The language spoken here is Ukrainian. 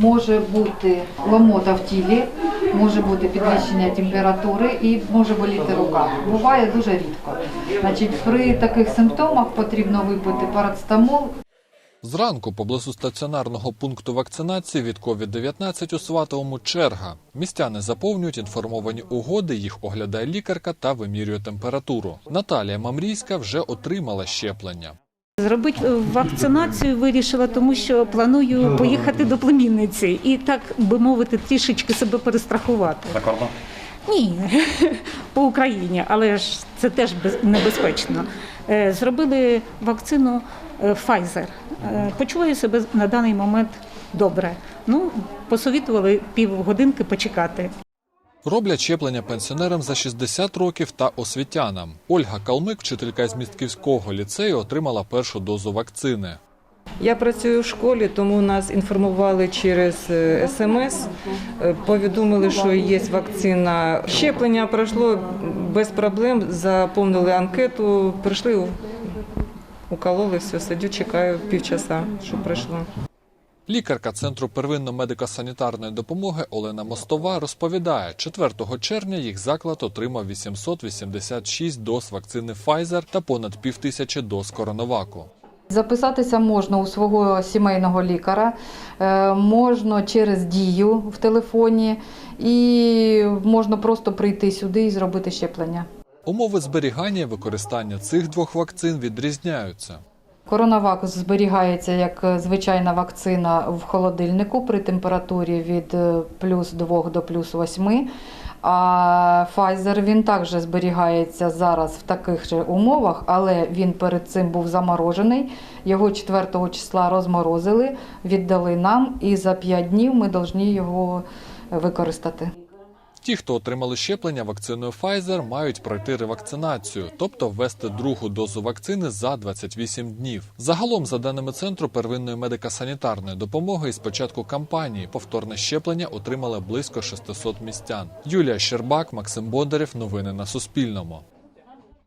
Може бути ломота в тілі, може бути підвищення температури і може боліти рука. Буває дуже рідко. Значить, при таких симптомах потрібно випити парацетамол Зранку поблизу стаціонарного пункту вакцинації від COVID-19 у Сватовому черга. Містяни заповнюють інформовані угоди, їх оглядає лікарка та вимірює температуру. Наталія Мамрійська вже отримала щеплення. Зробити е, вакцинацію вирішила, тому що планую поїхати до племінниці і так би мовити, трішечки себе перестрахувати. За кордон? Ні, по Україні, але ж це теж без- небезпечно. Е, Зробили вакцину е, Pfizer. Почуваю себе на даний момент добре. Ну, посовітували півгодинки почекати. Роблять щеплення пенсіонерам за 60 років та освітянам. Ольга Калмик, вчителька з містківського ліцею, отримала першу дозу вакцини. Я працюю в школі, тому нас інформували через е, смс. е, Повідомили, що є вакцина. Щеплення пройшло без проблем. Заповнили анкету, прийшли, укололи, все, сидю, чекаю півчаса, щоб пройшло. Лікарка Центру первинно медико-санітарної допомоги Олена Мостова розповідає, 4 червня їх заклад отримав 886 доз вакцини Pfizer та понад півтисячі доз коронаваку. Записатися можна у свого сімейного лікаря, е, можна через дію в телефоні і можна просто прийти сюди і зробити щеплення. Умови зберігання і використання цих двох вакцин відрізняються. Коронавак зберігається як е, звичайна вакцина в холодильнику при температурі від е, плюс 2 до плюс 8. А Pfizer він також зберігається зараз в таких же умовах, але він перед цим був заморожений. Його 4 числа розморозили, віддали нам, і за 5 днів ми повинні його використати. Ті, хто отримали щеплення вакциною Pfizer, мають пройти ревакцинацію, тобто ввести другу дозу вакцини за 28 днів. Загалом, за даними центру первинної медико-санітарної допомоги, із початку кампанії повторне щеплення отримали близько 600 містян. Юлія Щербак, Максим Бондарєв. Новини на Суспільному.